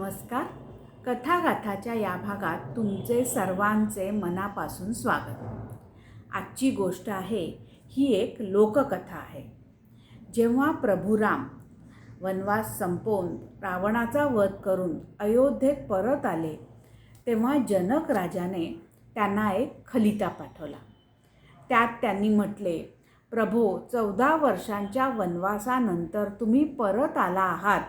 नमस्कार. कथागाथाच्या या भागात तुमचे सर्वांचे मनापासून स्वागत. आजची गोष्ट आहे ही एक लोककथा आहे. जेव्हा प्रभुराम वनवास संपवून रावणाचा वध करून अयोध्येत परत आले तेव्हा जनक राजाने त्यांना एक खलिता पाठवला. त्यात त्यांनी म्हटले प्रभो चौदा वर्षांच्या वनवासानंतर तुम्ही परत आला आहात.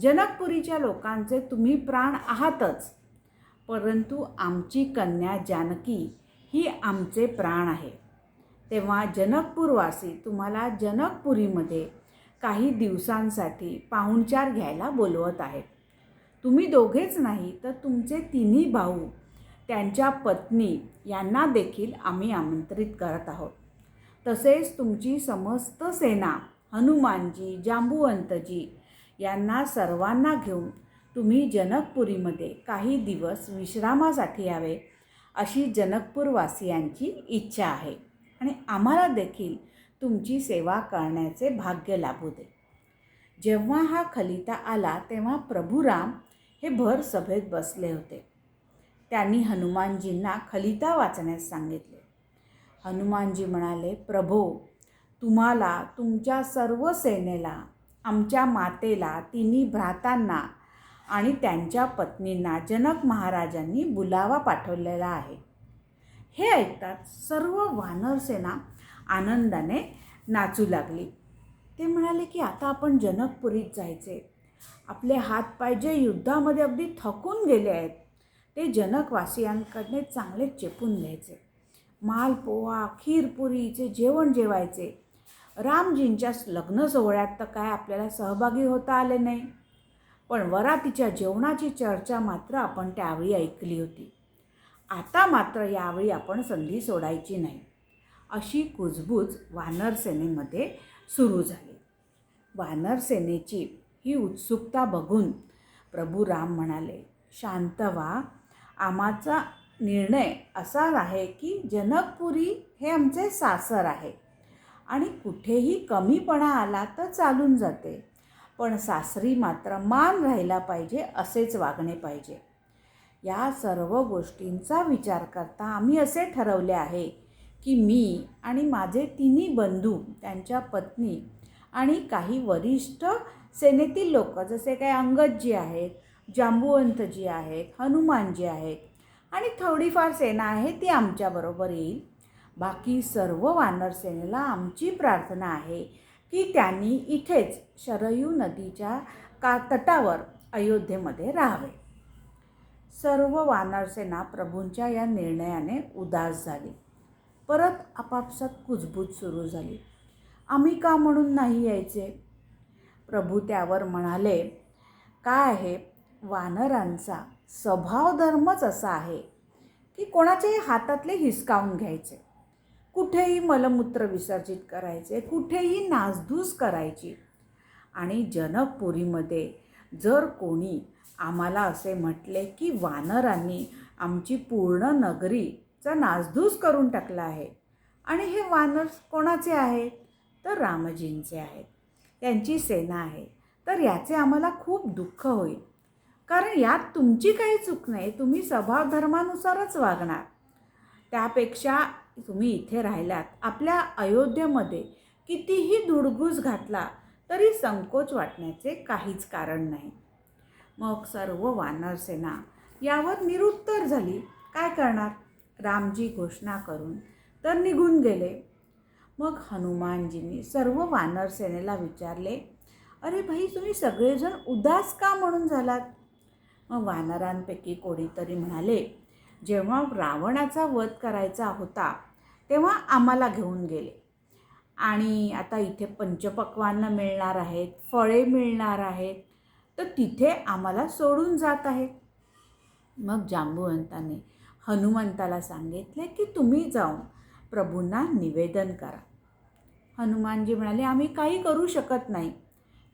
जनकपुरीच्या लोकांचे तुम्ही प्राण आहातच. परंतु आमची कन्या जानकी ही आमचे प्राण आहे. तेव्हा जनकपूरवासी तुम्हाला जनकपुरीमध्ये काही दिवसांसाठी पाहुणचार घ्यायला बोलवत आहेत. तुम्ही दोघेच नाही तर तुमचे तिन्ही भाऊ त्यांच्या पत्नी यांना देखील आम्ही आमंत्रित करत आहोत. तसेच तुमची समस्त सेना हनुमानजी जांबुवंतजी यांना सर्वांना घेऊन तुम्ही जनकपुरीमध्ये काही दिवस विश्रामासाठी यावे अशी जनकपूरवासियांची इच्छा आहे. आणि आम्हाला देखील तुमची सेवा करण्याचे भाग्य लाभू दे. जेव्हा हा खलिता आला तेव्हा प्रभुराम हे भर सभेत बसले होते. त्यांनी हनुमानजींना खलिता वाचण्यास सांगितले. हनुमानजी म्हणाले प्रभो तुम्हाला तुमच्या सर्व सेनेला आमच्या मातेला तिन्ही भ्रातांना आणि त्यांच्या पत्नींना जनक महाराजांनी बुलावा पाठवलेला आहे. हे ऐकताच सर्व वानरसेना आनंदाने नाचू लागली. ते म्हणाले की आता आपण जनकपुरीत जायचे. आपले हातपाय जे युद्धामध्ये अगदी थकून गेले आहेत ते जनकवासियांकडने चांगले चेपून घ्यायचे. मालपोहा खीरपुरीचे जेवण जेवायचे. रामजींच्या लग्न सोहळ्यात तर काय आपल्याला सहभागी होता आले नाही. पण वरातीच्या जेवणाची चर्चा मात्र आपण त्यावेळी ऐकली होती. आता मात्र यावेळी आपण संधी सोडायची नाही. अशी कुजबूज वानर सेनेमध्ये सुरू झाली. वानर सेनेची ही उत्सुकता बघून प्रभू राम म्हणाले शांत व्हा. आमाचा निर्णय असा आहे की जनकपुरी हे आमचे सासर आहे आणि कुठेही कमीपणा आला तर चालून जाते. पण सासरी मात्र मान राहिला पाहिजे असेच वागणे पाहिजे. या सर्व गोष्टींचा विचार करता आम्ही असे ठरवले आहे की मी आणि माझे तिन्ही बंधू त्यांच्या पत्नी आणि काही वरिष्ठ सेनेतील लोक जसे काही अंगदजी आहेत जांबुवंतजी आहेत हनुमानजी आहेत आणि थोडीफार सेना आहे ती आमच्याबरोबर येईल. बाकी सर्व वानरसेनेला आमची प्रार्थना आहे की त्यांनी इथेच शरयू नदीच्या का तटावर अयोध्येमध्ये राहावे. सर्व वानरसेना प्रभूंच्या या निर्णयाने उदास झाली. परत आपापसात कुजबूज सुरू झाली. आम्ही का म्हणून नाही यायचे? प्रभू त्यावर म्हणाले काय आहे? वानरांचा स्वभाव धर्मच असा आहे की कोणाच्याही हातातले हिसकावून घ्यायचे. कुठेही मलमूत्र विसर्जित करायचे कुठेही नासधूस करायची. आणि जनकपुरीमध्ये जर कोणी आम्हाला असे म्हटले की वानरांनी आमची पूर्ण नगरीचा नासधूस करून टाकला आहे आणि हे वानर कोणाचे आहेत तर रामजींचे आहेत त्यांची सेना आहे. तर याचे आम्हाला खूप दुःख होईल. कारण यात तुमची काही चूक नाही. तुम्ही स्वभावधर्मानुसारच वागणार. त्यापेक्षा तुम्ही इथे राहिलात. आपल्या अयोध्येमध्ये कितीही धुडगूस घातला तरी संकोच वाटण्याचे काहीच कारण नाही. मग सर्व वानरसेना यावर निरुत्तर झाली. काय करणार? रामजी घोषणा करून तर निघून गेले. मग हनुमानजींनी सर्व वानरसेनेला विचारले अरे भाई तुम्ही सगळेजण उदास का म्हणून झालात? मग वानरांपैकी कोणीतरी म्हणाले जेव्हा रावणाचा वध करायचा होता तेव्हा आम्हाला घेऊन गेले. आणि आता इथे पंचपक्वान्न मिळणार आहेत फळे मिळणार आहेत तर तिथे आम्हाला सोडून जात आहेत. मग जांबुवंताने हनुमंताला सांगितले की तुम्ही जाऊन प्रभूंना निवेदन करा. हनुमानजी म्हणाले आम्ही काही करू शकत नाही.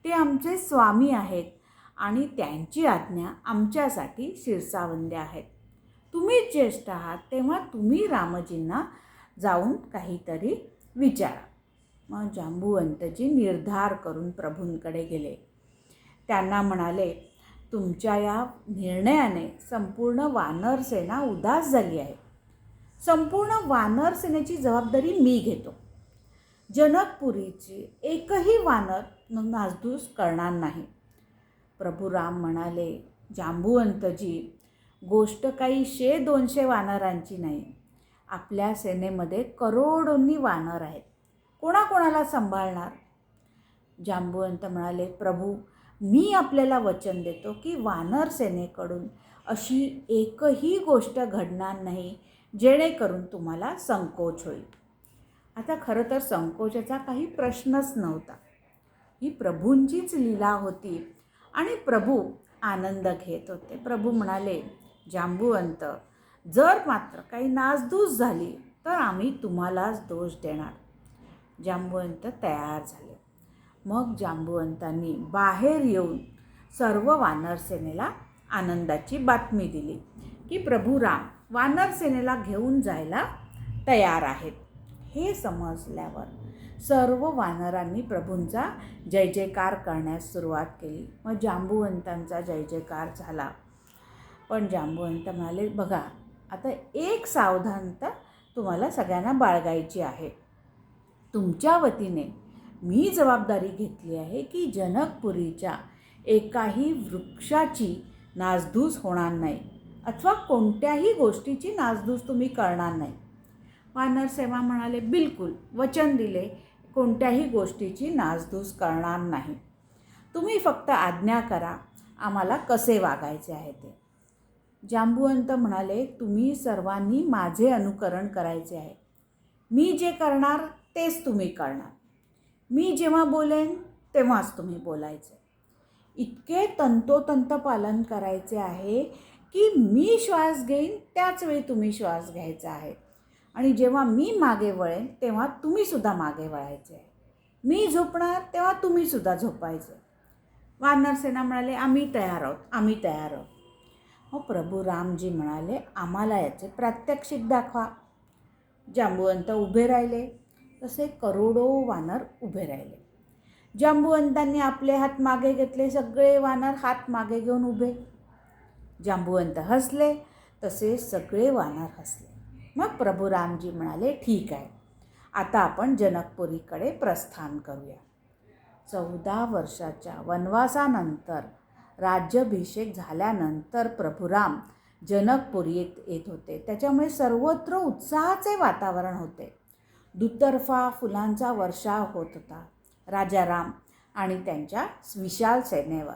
ते आमचे स्वामी आहेत आणि त्यांची आज्ञा आमच्यासाठी शिरसावंद्या आहेत. तुम्हीच ज्येष्ठ आहात तेव्हा तुम्ही रामजींना जाऊन काहीतरी विचारा. मग जांबुवंतजी निर्धार करून प्रभूंकडे गेले. त्यांना म्हणाले तुमच्या या निर्णयाने संपूर्ण वानर सेना उदास झाली आहे. संपूर्ण वानर सेनेची जबाबदारी मी घेतो. जनकपुरीची एकही वानर नासधूस करणार नाही. प्रभू राम म्हणाले जांबुवंतजी गोष्ट काही शे दोनशे वानरांची नाही. आपल्या सेनेमध्ये करोडोंनी वानर आहेत. कोणाकोणाला सांभाळणार? जांबुवंत म्हणाले प्रभू मी आपल्याला वचन देतो की वानर सेनेकडून अशी एकही गोष्ट घडणार नाही जेणेकरून तुम्हाला संकोच होईल. आता खरं तर संकोचाचा काही प्रश्नच नव्हता. ही प्रभूंचीच लीला होती आणि प्रभू आनंद घेत होते. प्रभू म्हणाले जांबुवंत जर मात्र काही नासधूस झाली तर आम्ही तुम्हालाच दोष देणार. जांबुवंत तयार झाले. मग जांबुवंतांनी बाहेर येऊन सर्व वानरसेनेला आनंदाची बातमी दिली की प्रभू राम वानरसेनेला घेऊन जायला तयार आहेत. हे समजल्यावर सर्व वानरांनी प्रभूंचा जय जयकार करण्यास सुरुवात केली. मग जांबुवंतांचा जय जयकार झाला. पण जांबुवंत म्हणाले बघा आता एक सावधानता तुम्हाला सगळ्यांना बाळगायची आहे. तुमच्या वतीने मी जबाबदारी घेतली आहे की जनकपुरीच्या एकाही वृक्षाची नासधूस होणार नाही अथवा कोणत्याही गोष्टीची नासधूस तुम्ही करणार नाही. वानर सेवा म्हणाले बिलकुल. वचन दिले कोणत्याही गोष्टीची नासधूस करणार नाही. तुम्ही फक्त आज्ञा करा आम्हाला कसे वागायचे आहे ते. जांबुवंत म्हणाले तुम्ही सर्वांनी माझे अनुकरण करायचे आहे. मी जे करणार तेच तुम्ही करणार. मी जेव्हा बोलेन तेव्हाच तुम्ही बोलायचे. इतके तंतोतंत पालन करायचे आहे की मी श्वास घेईन त्याच वेळी तुम्ही श्वास घ्यायचा आहे. आणि जेव्हा मी मागे वळेन तेव्हा तुम्हीसुद्धा मागे वळायचे आहे. मी झोपणार तेव्हा तुम्हीसुद्धा झोपायचं वानरसेना म्हणाले आम्ही तयार आहोत आम्ही तयार आहोत. हो प्रभू रामजी म्हणाले आम्हाला याचे प्रात्यक्षिक दाखवा. जांबुवंत उभे राहिले तसे करोडो वानर उभे राहिले. जांबुवंतांनी आपले हात मागे घेतले सगळे वानर हात मागे घेऊन उभे. जांबुवंत हसले तसे सगळे वानर हसले. मग प्रभू रामजी म्हणाले ठीक आहे आता आपण जनकपुरीकडे प्रस्थान करूया. चौदा वर्षाच्या वनवासानंतर राज्याभिषेक झाल्यानंतर प्रभुराम जनकपुरी येत येत होते. त्याच्यामुळे सर्वत्र उत्साहाचे वातावरण होते. दुतर्फा फुलांचा वर्षाव होत होता. राजाराम आणि त्यांच्या विशाल सेनेवर.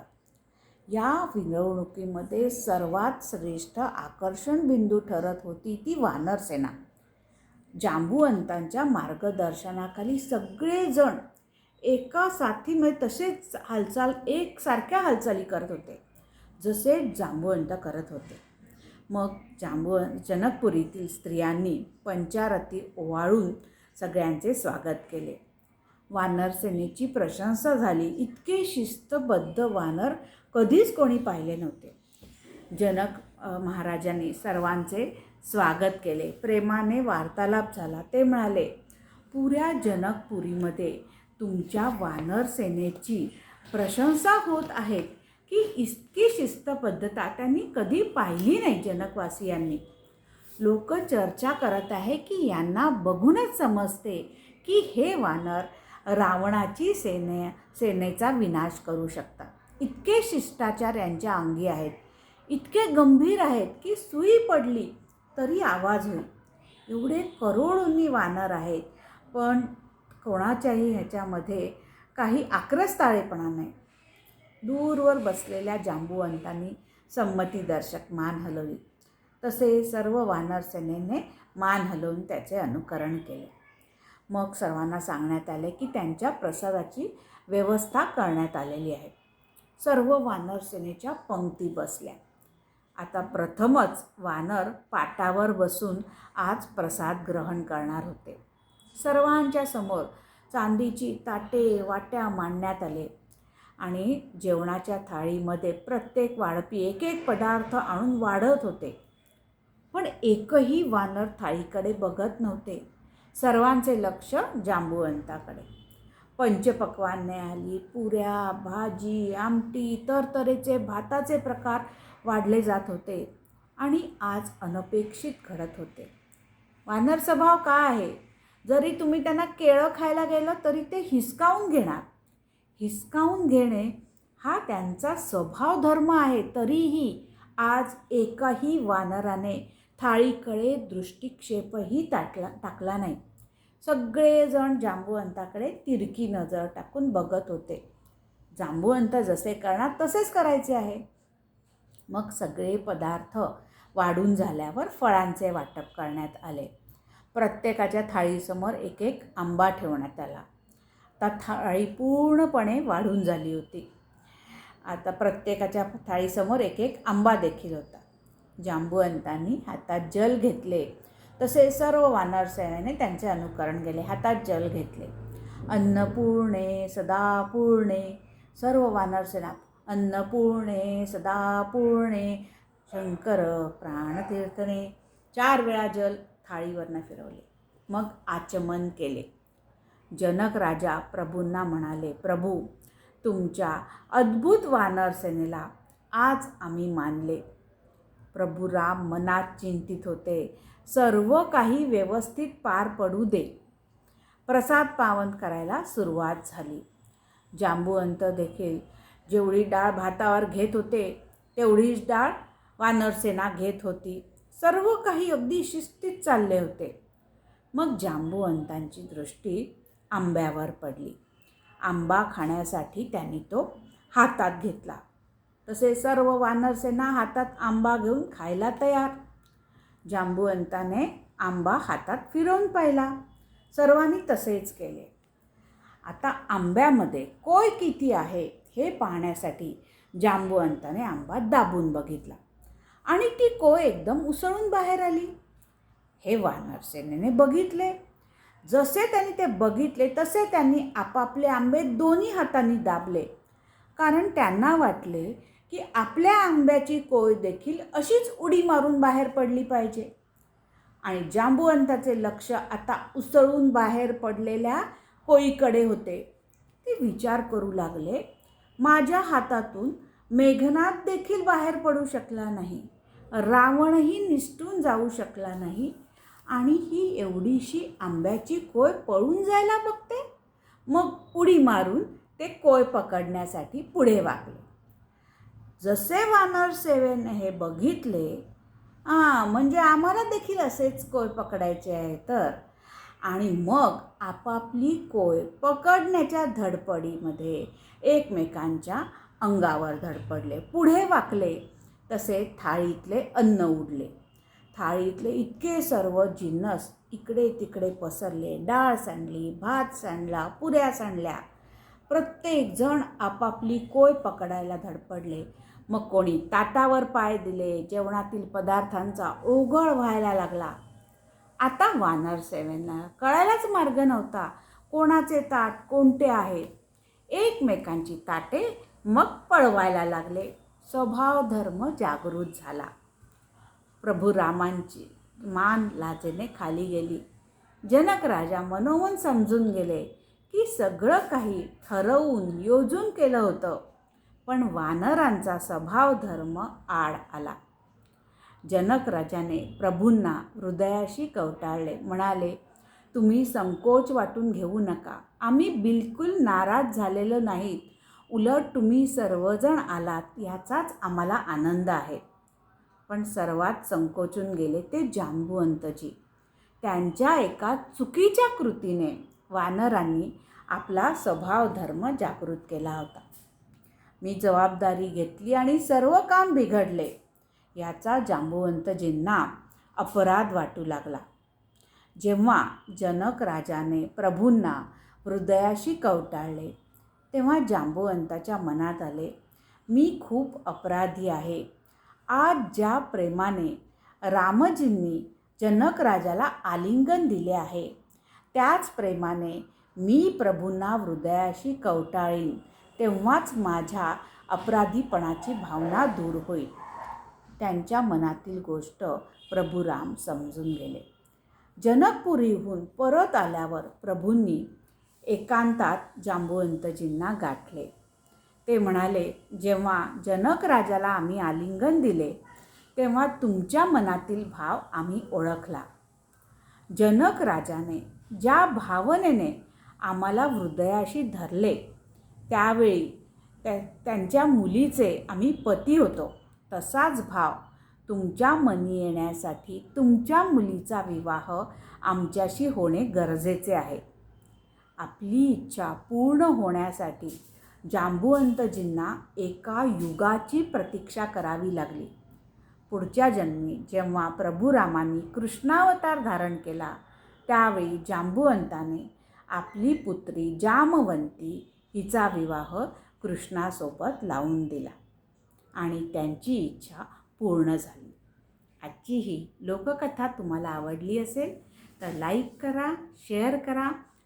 या मिरवणुकीमध्ये सर्वात श्रेष्ठ आकर्षण बिंदू ठरत होती ती वानरसेना. जांबुवंतांच्या मार्गदर्शनाखाली सगळेजण एका साथीमध्ये तसेच हालचाल एकसारख्या हालचाली करत होते. जसे जांभवंत करत होते. मग जांबुव जनकपुरीतील स्त्रियांनी पंचारती ओवाळून सगळ्यांचे स्वागत केले. वानर सेनेची प्रशंसा झाली. इतके शिस्तबद्ध वानर कधीच कोणी पाहिले नव्हते. जनक महाराजांनी सर्वांचे स्वागत केले. प्रेमाने वार्तालाप झाला. ते म्हणाले पुऱ्या जनकपुरीमध्ये तुमच्या वानर सेनेची प्रशंसा होत आहे की इतकी शिस्तबद्धता त्यांनी कधी पाहिली नाही जनकवासियांनी. लोक चर्चा करत आहे की यांना बघूनच समजते की हे वानर रावणाची सेने सेनेचा विनाश करू शकतात. इतके शिष्टाचार यांच्या अंगी आहेत. इतके गंभीर आहेत की सुई पडली तरी आवाज होईल. एवढे करोडोंनी वानर आहेत पण कोणाच्याही ह्याच्यामध्ये काही आक्रस्ताळेपणा नाही. दूरवर बसलेल्या जांबुवंतांनी संमतीदर्शक मान हलवली. तसे सर्व वानर सेनेने मान हलवून त्याचे अनुकरण केले. मग सर्वांना सांगण्यात आले की त्यांच्या प्रसादाची व्यवस्था करण्यात आलेली आहे. सर्व वानर सेनेच्या पंक्ती बसल्या. आता प्रथमच वानर पाटावर बसून आज प्रसाद ग्रहण करणार होते. सर्वांच्या समोर चांदीची ताटे वाट्या मांडण्यात आले. आणि जेवणाच्या थाळीमध्ये प्रत्येक वाढपी एक एक पदार्थ आणून वाढत होते. पण एकही वानर थाळीकडे बघत नव्हते. सर्वांचे लक्ष जांबुवंताकडे. पंचपक्वान्ने आली पुऱ्या भाजी आमटी तरतरेचे भाताचे प्रकार वाढले जात होते. आणि आज अनपेक्षित घडत होते. वानर स्वभाव का आहे? जरी तुम्ही त्यांना केळं खायला गेलं तरी ते हिसकावून घेणार. हिसकावून घेणे हा त्यांचा स्वभाव धर्म आहे. तरीही आज एकाही वानराने थाळीकडे दृष्टिक्षेपही टाकला टाकला नाही. सगळेजण जांबुवंताकडे तिरकी नजर टाकून बघत होते. जांबुवंत जसे करणार तसेच करायचे आहे. मग सगळे पदार्थ वाढून झाल्यावर फळांचे वाटप करण्यात आले. प्रत्येकाच्या थाळीसमोर एक एक आंबा ठेवण्यात आला. आता थाळी पूर्णपणे वाढून झाली होती. आता प्रत्येकाच्या थाळीसमोर एक एक आंबा देखील होता. जांबुवंतांनी हातात जल घेतले. तसे सर्व वानरसेनेने त्यांचे अनुकरण केले. हातात जल घेतले. अन्नपूर्णे सदापूर्णे सर्व वानरसेना अन्नपूर्णे सदापूर्णे शंकर प्राणतीर्थने चार वेळा जल थाळीवरनं फिरवले. मग आचमन केले. जनक राजा प्रभूंना म्हणाले प्रभू तुमच्या अद्भुत वानर सेनेला आज आम्ही मानले. प्रभू राम मनात चिंतित होते. सर्व काही व्यवस्थित पार पडू दे. प्रसाद पावन करायला सुरुवात झाली. जांबुवंत देखील जेवढी डाळ भातावर घेत होते तेवढीच डाळ वानरसेना घेत होती. सर्व काही अगदी शिस्तीत चालले होते. मग जांबुवंतांची दृष्टी आंब्यावर पडली. आंबा खाण्यासाठी त्यांनी तो हातात घेतला. तसे सर्व वानरसेना हातात आंबा घेऊन खायला तयार. जांबुवंताने आंबा हातात फिरवून पाहिला. सर्वांनी तसेच केले. आता आंब्यामध्ये कोय किती आहे हे पाहण्यासाठी जांबुवंताने आंबा दाबून बघितला. आणि ती कोय एकदम उसळून बाहेर आली. हे वानरसेनेने बघितले. जसे त्यांनी ते बघितले तसे त्यांनी आपापले आंबे दोन्ही हातांनी दाबले. कारण त्यांना वाटले की आपल्या आंब्याची कोय देखील अशीच उडी मारून बाहेर पडली पाहिजे. आणि जांबुवंताचे लक्ष आता उसळून बाहेर पडलेल्या कोईकडे होते. ते विचार करू लागले माझ्या हातातून मेघनाथ देखील बाहेर पडू शकला नाही. रावणही निसटून जाऊ शकला नाही आणि ही एवढीशी आंब्याची कोय पळून जायला बघते? मग उडी मारून ते कोय पकडण्यासाठी पुढे वाकले जसे वानर सेवेने हे बघितले हां म्हणजे आम्हाला देखील असेच कोय पकडायचे आहे तर? आणि मग आपापली कोय पकडण्याच्या धडपडीमध्ये एकमेकांच्या अंगावर धडपडले पुढे वाकले तसे थाळीतले अन्न उडले थाळीतले इतके सर्व जिन्नस इकडे तिकडे पसरले. डाळ सांडली भात सांडला पुऱ्या सांडल्या. प्रत्येकजण आपापली कोय पकडायला धडपडले. मग कोणी ताटावर पाय दिले जेवणातील पदार्थांचा ओघळ व्हायला लागला. आता वानर सेवेंना कळायलाच मार्ग नव्हता. कोणाचे ताट कोणते आहेत? एकमेकांची ताटे मग पळवायला लागले. स्वभाव धर्म जागृत झाला. प्रभू रामांची मान लाजेने खाली गेली. जनक राजा मनोमन समजून गेले की सगळं काही ठरवून योजून केलं होतं. पण वानरांचा स्वभाव धर्म आड आला. जनक राजाने प्रभूंना हृदयाशी कवटाळले. म्हणाले तुम्ही संकोच वाटून घेऊ नका. आम्ही बिलकुल नाराज झालेलो नाहीत. उलट तुम्ही सर्वजण आलात याचाच आम्हाला आनंद आहे. पण सर्वात संकोचून गेले ते जांबुवंतजी. त्यांच्या एका चुकीच्या कृतीने वानरांनी आपला स्वभाव धर्म जागृत केला होता. मी जबाबदारी घेतली आणि सर्व काम बिघडले. याचा जांबुवंतजींना अपराध वाटू लागला. जेव्हा जनक राजाने प्रभूंना हृदयाशी कवटाळले तेव्हा जांबुवंताच्या मनात आले मी खूप अपराधी आहे. आज ज्या प्रेमाने रामजींनी जनक राजाला आलिंगन दिले आहे त्याच प्रेमाने मी प्रभूंना हृदयाशी कवटाळीन तेव्हाच माझ्या अपराधीपणाची भावना दूर होईल. त्यांच्या मनातील गोष्ट प्रभू राम समजून गेले. जनकपुरीहून परत आल्यावर प्रभूंनी एकांतात जांबुवंतजींना गाठले. ते म्हणाले जेव्हा जनक राजाला आम्ही आलिंगन दिले तेव्हा तुमच्या मनातील भाव आम्ही ओळखला. जनक राजाने ज्या भावनेने आम्हाला हृदयाशी धरले त्यावेळी त्या त्यांच्या मुलीचे आम्ही पती होतो. तसाच भाव तुमच्या मनी येण्यासाठी तुमच्या मुलीचा विवाह आमच्याशी होणे गरजेचे आहे. आपली इच्छा पूर्ण होण्यासाठी जांबुवंतजींना एका युगाची प्रतीक्षा करावी लागली. पुढच्या जन्मी जेव्हा प्रभू रामांनी कृष्णावतार धारण केला त्यावेळी जांबुवंताने आपली पुत्री जामवंती हिचा विवाह कृष्णासोबत लावून दिला आणि त्यांची इच्छा पूर्ण झाली. आजची ही लोककथा तुम्हाला आवडली असेल तर लाईक करा शेअर करा